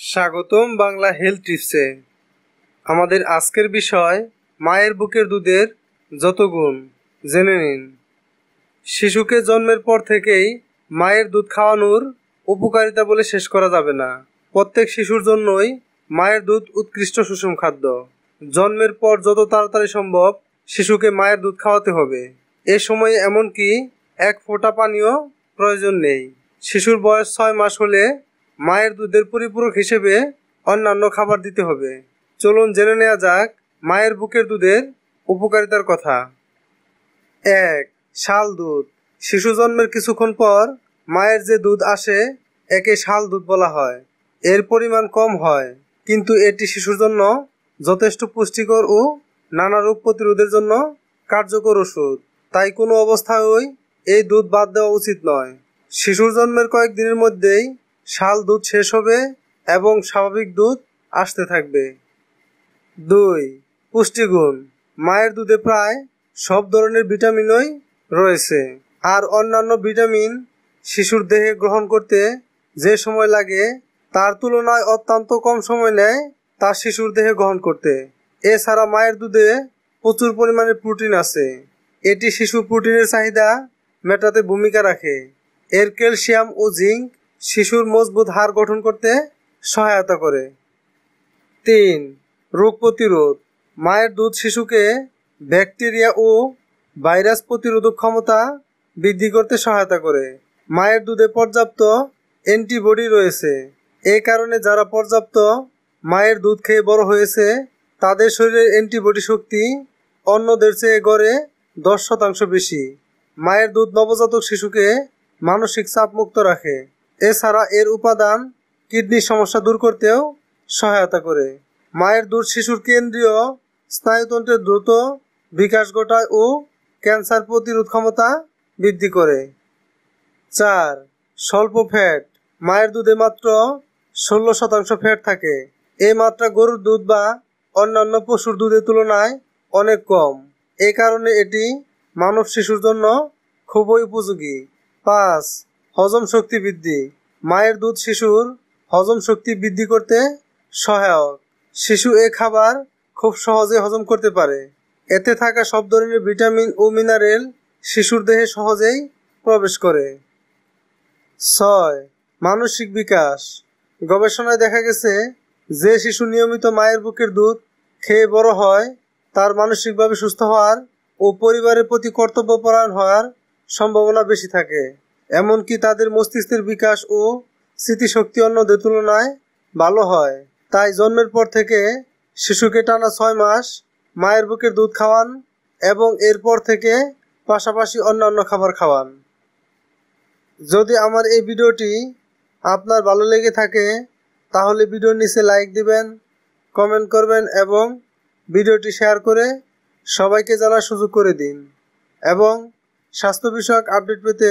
স্বাগতম বাংলা হেলথ টিপসে। আমাদের আজকের বিষয়, মায়ের বুকের দুধের যত গুণ, জেনে নিন। শিশুকে জন্মের পর থেকেই মায়ের দুধ খাওয়ানোর উপকারিতা বলে শেষ করা যাবে না। প্রত্যেক শিশুর জন্যই মায়ের দুধ উৎকৃষ্ট সুষম খাদ্য। জন্মের পর যত তাড়াতাড়ি সম্ভব শিশুকে মায়ের দুধ খাওয়াতে হবে। এ সময়ে এমনকি এক ফোঁটা পানীয় প্রয়োজন নেই। শিশুর বয়স ছয় মাস হলে মায়ের দুধের পরিপূরক হিসেবে অন্যান্য খাবার দিতে হবে। চলুন জেনে নেওয়া যাক মায়ের বুকের দুধের উপকারিতার কথা। এক, শাল দুধ। শিশু জন্মের কিছুক্ষণ পর মায়ের যে দুধ আসে, একে শাল দুধ বলা হয়। এর পরিমাণ কম হয়, কিন্তু এটি শিশুর জন্য যথেষ্ট পুষ্টিকর ও নানা রোগ প্রতিরোধের জন্য কার্যকর ওষুধ। তাই কোনো অবস্থায় এই দুধ বাদ দেওয়া উচিত নয়। শিশুর জন্মের কয়েকদিনের মধ্যেই শাল দুধ শেষ হবে এবং স্বাভাবিক দুধ আসতে থাকবে। দুই, পুষ্টিগুণ। মায়ের দুধে প্রায় সব ধরনের ভিটামিনই রয়েছে আর অন্যান্য ভিটামিন শিশুর দেহে গ্রহণ করতে যে সময় লাগে তার তুলনায় অত্যন্ত কম সময় নেয় তার শিশুর দেহে গ্রহণ করতে। এছাড়া মায়ের দুধে প্রচুর পরিমাণে প্রোটিন আছে। এটি শিশুর প্রোটিনের চাহিদা মেটাতে ভূমিকা রাখে। এর ক্যালসিয়াম ও জিঙ্ক শিশুর মজবুত হাড় গঠন করতে সহায়তা করে। তিন, রোগ প্রতিরোধ। মায়ের দুধ শিশুকে ব্যাকটেরিয়া ও ভাইরাস প্রতিরোধক ক্ষমতা বৃদ্ধি করতে সহায়তা করে। মায়ের দুধে পর্যাপ্ত অ্যান্টিবডি রয়েছে। এই কারণে যারা পর্যাপ্ত মায়ের দুধ খেয়ে বড় হয়েছে, তাদের শরীরের অ্যান্টিবডি শক্তি অন্যদের চেয়ে গড়ে দশ শতাংশ বেশি। মায়ের দুধ নবজাতক শিশুকে মানসিক চাপ মুক্ত রাখে। এছাড়া এর উপাদান কিডনির সমস্যা দূর করতেও সহায়তা করে। মায়ের দুধ শিশুর কেন্দ্রীয় স্নায়ুতন্ত্রের দ্রুত বিকাশ ঘটায় ও ক্যান্সার প্রতিরোধ ক্ষমতা বৃদ্ধি করে। চার, স্বল্প ফ্যাট। মায়ের দুধে মাত্র ষোলো শতাংশ ফ্যাট থাকে। এই মাত্রা গরুর দুধ বা অন্যান্য পশুর দুধের তুলনায় অনেক কম। এই কারণে এটি মানব শিশুর জন্য খুবই উপযোগী। পাঁচ হজম শক্তি বৃদ্ধি। মায়ের দুধ শিশুর হজম শক্তি বৃদ্ধি করতে সহায়ক। শিশু এ খাবার খুব সহজে হজম করতে পারে। এতে থাকা সব ধরনের ভিটামিন ও মিনারেল শিশুর দেহে সহজেই প্রবেশ করে। ছয়, মানসিক বিকাশ। গবেষণায় দেখা গেছে যে শিশু নিয়মিত মায়ের বুকের দুধ খেয়ে বড় হয়, তার মানসিকভাবে সুস্থ হওয়ার ও পরিবারের প্রতি কর্তব্যপরায়ণ হওয়ার সম্ভাবনা বেশি থাকে। এমনকি তাদের মস্তিষ্কের বিকাশ ও স্মৃতিশক্তি অন্যদের তুলনায় ভালো হয়। তাই জন্মের পর থেকে শিশুকে টানা ছয় মাস মায়ের বুকের দুধ খাওয়ান এবং এরপর থেকে পাশাপাশি অন্যান্য খাবার খাওয়ান। যদি আমার এই ভিডিওটি আপনার ভালো লেগে থাকে, তাহলে ভিডিওর নিচে লাইক দিবেন, কমেন্ট করবেন এবং ভিডিওটি শেয়ার করে সবাইকে জানার সুযোগ করে দিন। এবং স্বাস্থ্য বিষয়ক আপডেট পেতে